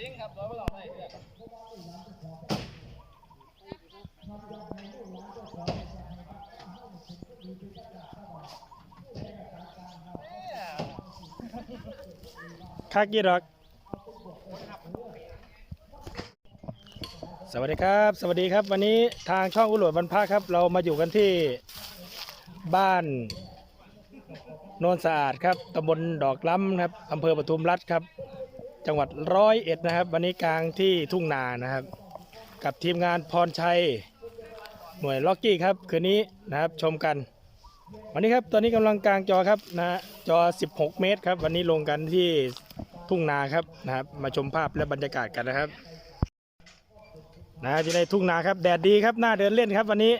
ลิงครับราไม่ต้องได้คากิดอกสวัสดีครับ สวัสดีครับ วันนี้ทางช่องอุหลวดบรรพาครับ เรามาอยู่กันที่บ้านโนนสะอาดครับตำบลดอกล้ำครับอำเภอปทุมรัฐครับ จังหวัดร้อยเอ็ดนะครับ วันนี้กลางที่ทุ่งนานะครับ กับทีมงานพรชัย หน่วยล็อกกี้ครับ คืนนี้นะครับชมกัน วันนี้ครับตอนนี้กำลังกลางจอครับนะฮะจอ 16 เมตรครับ วันนี้ลงกันที่ทุ่งนาครับนะครับ มาชมภาพและบรรยากาศกันนะครับนะที่ในทุ่งนาครับแดดดีครับหน้าเดินเล่นครับวันนี้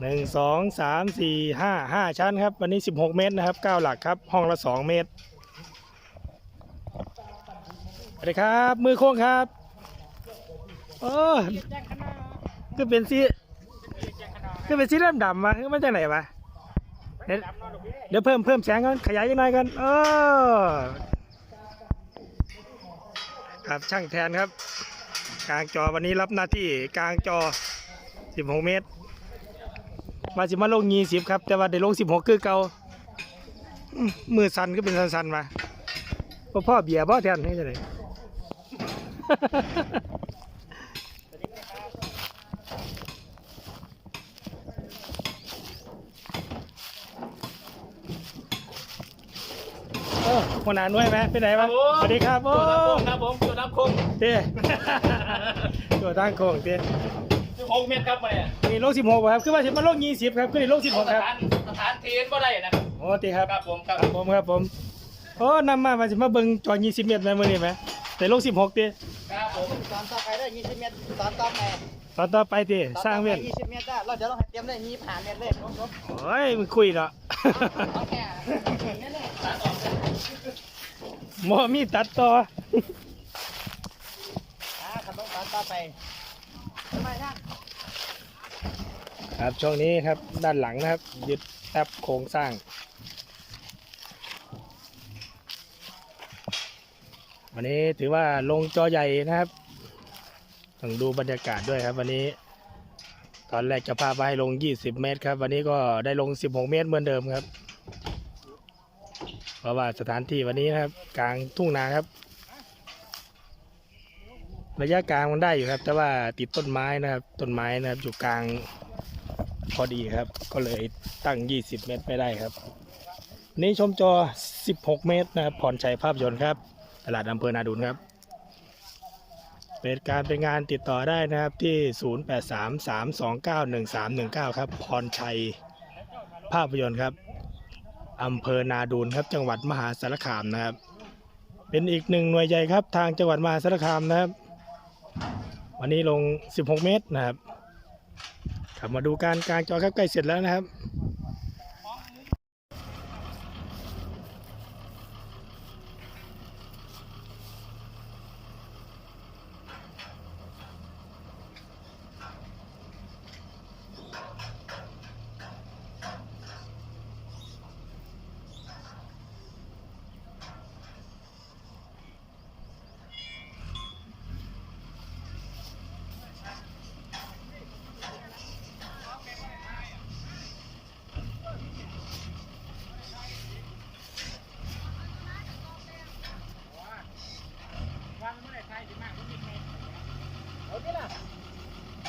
หนึ่งสองสามสี่ห้าห้าชั้นครับ วันนี้16เมตรนะครับเก้าหลักครับ ห้องละ2เมตรสวัสดีครับ มือโค้งครับโอ้คือเป็นสีคือเป็นสีเริ่มดำมาคือมันจากไหนวะเดี๋ยวเดี๋ยวเพิ่มเพิ่มแสงกันขยายยังไงกันเออครับช่างแทนครับ กลางจอวันนี้รับหน้าที่กลางจอ 16 เมตร มาสิมาลง20ครับ แต่ว่าได้ลง16คือเก่าอื้อมือสั่นก็เป็นสั่นๆมาพ่อพ่อเบียร์บ่แทนให้จังไดเออหัวหน้าหน่วยไหมไปไหนวะสวัสดีครับโอ้ครับผมจุดน้ำคงเต้ตัวตั้งโค้งเต้สิบ หกเมตรครับมาเนี่ยนี่โลกสิบหกครับคือว่าสิมาโลกยี่สิบครับคือโลกสิบหกสครับถานสถานที่ก็ได้นะครับโอ้ตีครับครับผมครับครับผมครับผมโอ้นำมามาสิมาเบิ่งจอยี่สิบเมตรไหมมื่อนี้ไหมแต่โลกสิบหกตีครับผมตอนต่อไปได้ยี่สิบเมตรตอนต่อไปตอนต่อไปตีสร้างเวียนยี่สิบเมตรได้เราเดี๋ยวเราให้เตรียมได้ยี่สิบห้าเมตรเลยครับโอ้ยมึงคุยเนาะเอาแค่นั่นแหละหมอมีตัดต่ออ่าขับรถตอนต่อไปทำไมท่าน ครับช่วงนี้ครับด้านหลังนะครับ ยึดแอปโครงสร้าง วันนี้ถือว่าลงจอใหญ่นะครับต้องดูบรรยากาศด้วยครับ วันนี้ ตอนแรกจะพาไปให้ลง 20 เมตรครับ วันนี้ก็ได้ลง 16 เมตรเหมือนเดิมครับ เพราะว่าสถานที่วันนี้นะครับ กลางทุ่งนาครับ ระยะกลางมันได้อยู่ครับ แต่ว่าติดต้นไม้นะครับ ต้นไม้นะครับอยู่กลาง พอดีครับ ก็เลยตั้ง 20 เมตรไม่ได้ครับ นี่ชมจอ 16 เมตรนะครับพรชัยภาพยนตร์ครับ ตลาดอำเภอนาดุนครับ เป็นการเป็นงานติดต่อได้นะครับที่ 0833291319 ครับ พรชัยภาพยนตร์ครับอำเภอนาดูนครับ จังหวัดมหาสารคามนะครับ เป็นอีกหนึ่งหน่วยใหญ่ครับ ทางจังหวัดมหาสารคามนะครับ วันนี้ลง 16 เมตรนะครับ ครับมาดูการกางจอครับใกล้เสร็จแล้วนะครับ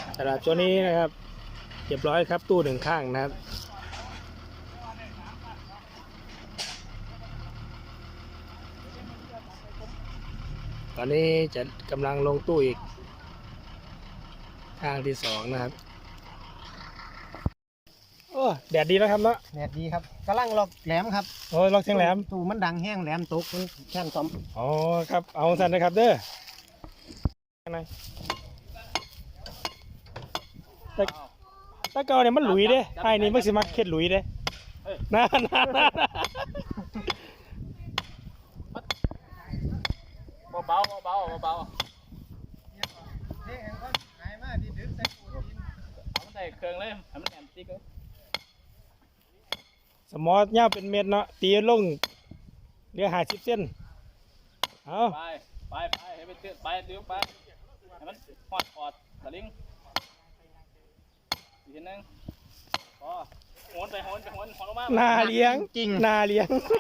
สำ หรับตัวนี้นะครับเรียบร้อยครับตู้หนึ่งข้างนะครับตอนนี้จะกำลังลงตู้อีกข้างที่สองนะครับโอ้แดดดีแล้วครับเนาะแดดดีครับกำลังล็อกแหลมครับโอ้ยล็อกเสียงแหลมตู้มันดังแห้งแหลมตกมันแค่นซ้อมอ๋อครับเอาสันนะครับเด้อข้างใน แต่แตะเกาเนี่ยมันหลุยเด้ไอ้นี่มันสิมักเข็ดหลุยเด้นั่นนั่นนั่นเบาๆเบาๆเบาเฮ้ยคนหายมาดีดึกใส่ปูดินๆเอามันใส่เครื่องเลยให้มันแอนติ๊กเลยสมอเน่าวเป็นเม็ดเนาะตีลงเหลือห้าสิบเส้นเอาไปไปไปให้ไปเตือนไปเดี๋ยวไปให้มันหอดขอดสลิง อีกทีหนึงพอโหนไปโหนไปโหนโหนลงมานาเลี้ยงจริงนาเลี้ยงไป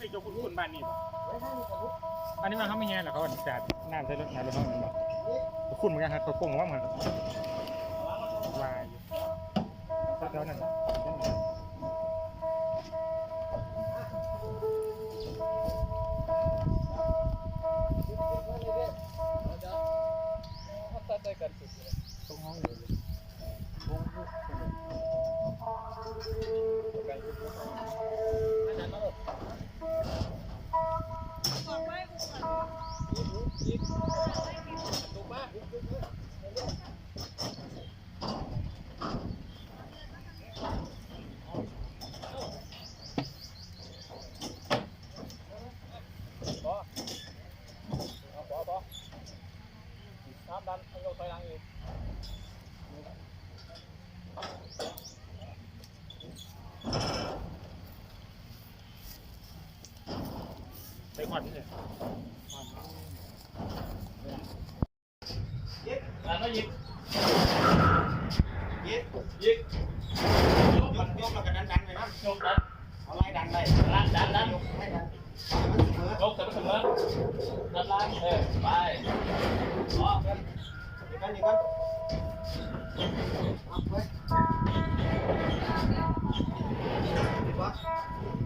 นี่เจ้าคุณคุณบ้านนี่ป่ะอันนี้มันเขาไม่แง่หรอกเขาจัดน้ำใส่รถน้ำรถน้องมันบอกคุณเหมือนกันครับตัวโป่งว่าเหมือน วายอยู่แถวๆนั้น ตัดได้กันสุดเลย ตรงห้องอยู่เลย เอาพอพอน้ำดันให้เราถอยหลังอีก ไปขวัญเลยดันมายิงยิดยิงยกมันยกแล้วก็ดันดันไปนะ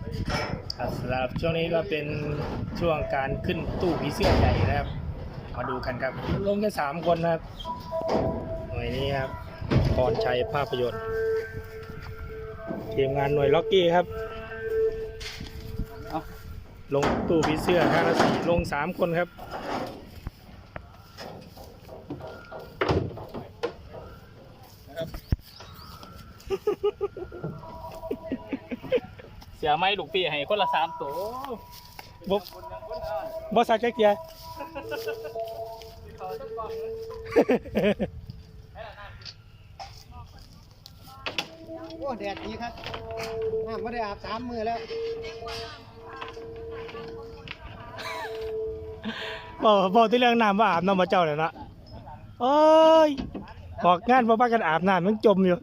สมอยกเสมอเสมอดันล่างเออไปพอกันอีกกันอีกกันเอาไว้ดีกว่าครับสำหรับช่วงนี้ก็เป็นช่วงการขึ้นตู้ผีเสื้อใหญ่นะครับ มาดูกันครับลงแค่สามคนนะครับหน่วยนี้ครับพรชัยภาพยนตร์ทีมงานหน่วยล็อกกี้ครับลงตู้ผีเสื้อห้าละสี่ลงสามคนครับ เสียไม่ลูกพี่ให้คนละสามตัวบคนยังคนอะบอสักแจ๊กเกียร์เขาต้องบอกเลยให้ละน้ำโอ้แดดดีครับน้ำไม่ได้อาบสามมือแล้วบอกบอกที่เรื่องน้ำว่าอาบน้ำมาเจ้าเลยนะโอ้ยบอกงานพ่อป้ากันอาบน้ำมันจมอยู่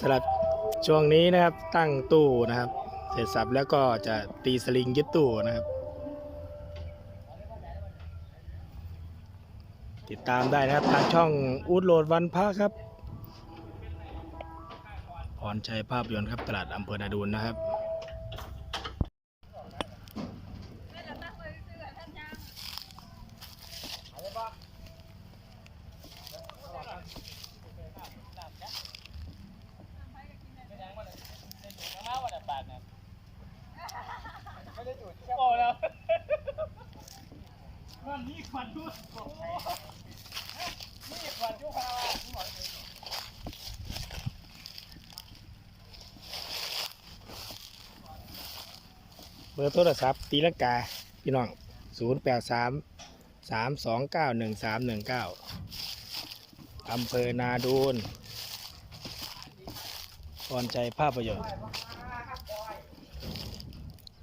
สำหรับช่วงนี้นะครับตั้งตู้นะครับ เสร็จสับแล้วก็จะตีสลิงยึดตู้นะครับ ติดตามได้นะครับทางช่องอูดโหลดวันพระครับพรชัยภาพยนตร์ครับตลาดอำเภอนาดูนนะครับ มาวันละบาทเนี่ยไม่ได้จุดโอ้แล้วมันมีควันด้วยมีควันด้วยพาว่า เบอร์โทรศัพท์ตีลังกาพี่น้อง 0 8 3 3 2 9 1 3 1 9 อำเภอนาดูนพรใจภาพประโยชน์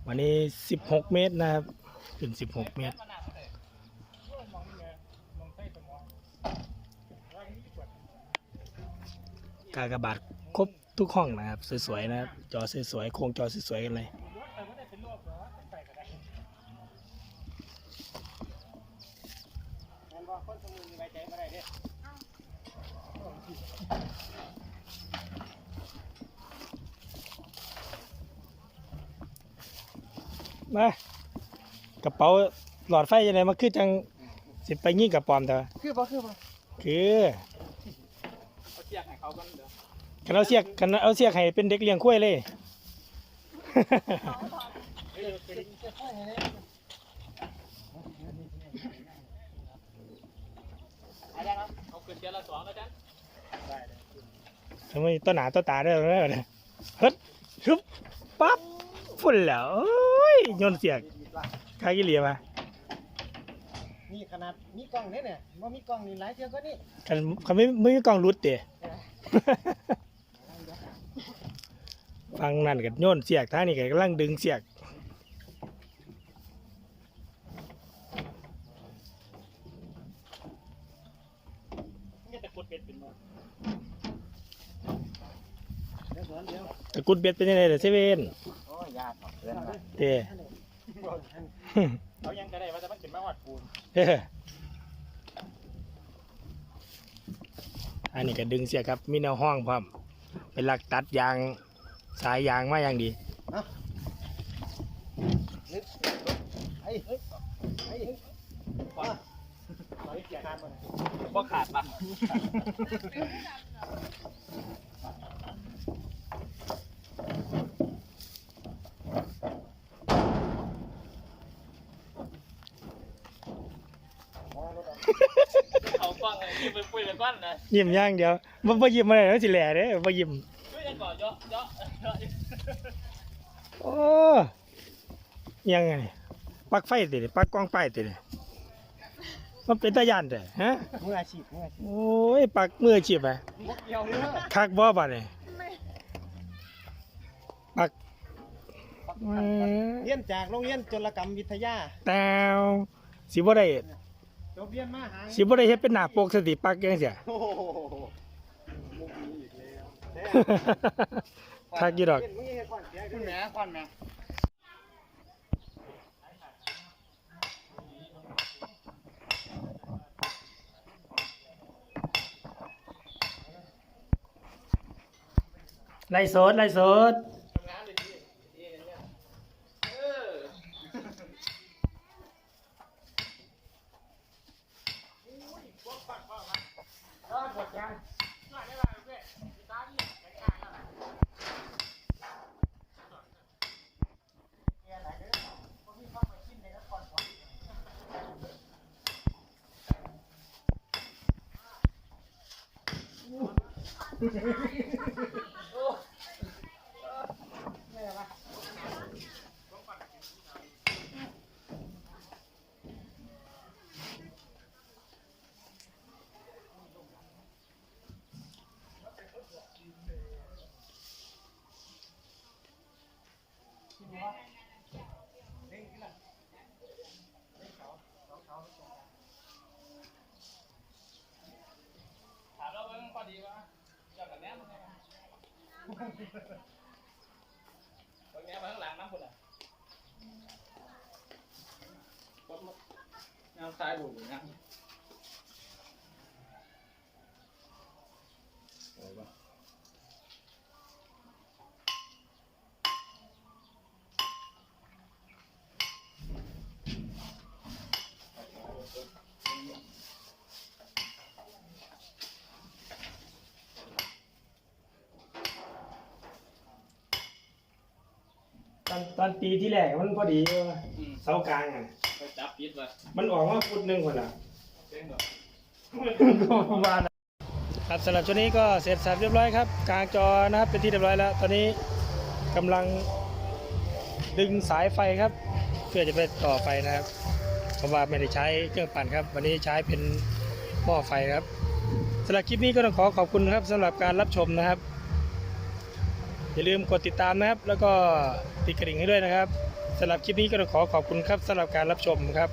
วันนี้ 16 เมตรนะครับ ขึ้น 16 เมตร กากบาทครบทุกห้องนะครับ สวยๆนะครับ จอสวยๆโครงจอสวยๆกันเลย แม่นว่าคนสมุนไว้ใจไม่ได้เด้ มากระเป๋าหลอดไฟยังไงมาคือจังสิไปยิงกับปอมแต่ว่าคือบ่คือบ่คือเขาเทียกให้เขากันเดี๋ยวกันเอาเสียกกันเอาเสียกให้เป็นเด็กเลี้ยงคุ้ยเลยเเอาขึ้นเดือนละสองแล้วจ้ะทำไมต้นหนาต้นตาได้เลยเนี่ยฮึดชุบปั๊บ ฝุ่นแล้วโอ้ยโยนเสียกใครกี่เหลี่ยมานี่ขนาดมีกล้องเนี่ยเนี่ยว่ามีกล้องนี่หลายเที่ยวก็นี่กันเขาไม่ไม่มีกล้องรุดเตะ ฟังนั่นกับโยนเสียกท่างนี่ก็กำลังดึงเสียกนี่แต่กดเป็ดเป็นบ่เดี๋ยวสอนเดี๋ยวตะกรุดเบ็ดเป็นยังไงเด้อเซเว่นโอ้ยยาถอด เพื่อนมาเตะเอายังก็ได้ว่าจะมันขึ้นมาหอดปูนเฮ้ออันนี้ก็ดึงเสียครับ มีแนวห้องพร้อมเป็นหลักตัดยางสายยางมาอย่างดีไอ้ไอ้บ่ขาดปะเอาฟังเลยยิ้ม ไปปุ้ยไปก้อนนะยิ้มอย่างเดียวบ่บ่ยิ้มอะไรแล้วสิแหล่เด้อบ่ยิ้มช่วยกันก่อนเยอะเยอะเยอะโอ้ยังไงปลักไฟติปลักกล้องไฟติมันเป็นตาย่านแต่ฮะมืออาชีพมืออาชีพโอ้ยปักมืออาชีพไปคักบ่บัดนี่ปักเรียนจากโรงเรียนจุลกรรมวิทยาแตวสิบ่ได้ จบเรียนมาหาสิบ่ได้เฮ็ดเป็นหน้าปกสติปักจังซี่โอ้โหมุกนี้อีกแล้วแท้คักอยู่ดอก เห็นมึงเห็นก่อนเสียคุณแม่ก่อนแม่ไล่สดไล่สด ถามเราเบิ่งพอดีวะเจ้ากับแม่มึงไง ตรงแม่มาข้างหลังน้ำคนอะน้ำซ้ายบุ๋มนะ ตอนตอนตีที่แรกมันพอดีอยู่ว่ะอืมเสากลางอะ ไปจับปิดว่ะมันออกมาฟุตหนึงพุ่นน่ะ เจ๊งดอกก็ว่านะครับสำหรับชุดนี้ก็เสร็จสับเรียบร้อยครับกลางจอนะครับเป็นที่เรียบร้อยแล้ว ตอนนี้กำลังดึงสายไฟครับ เพื่อจะไปต่อไฟนะครับเพราะว่าไม่ได้ใช้เครื่องปั่นครับ วันนี้ใช้เป็นหม้อไฟครับสำหรับคลิปนี้ก็ต้องขอขอบคุณครับสำหรับการรับชมนะครับ อย่าลืมกดติดตามนะครับ แล้วก็ติดกระดิ่งให้ด้วยนะครับสำหรับคลิปนี้ก็ต้องขอขอบคุณครับสำหรับการรับชมครับ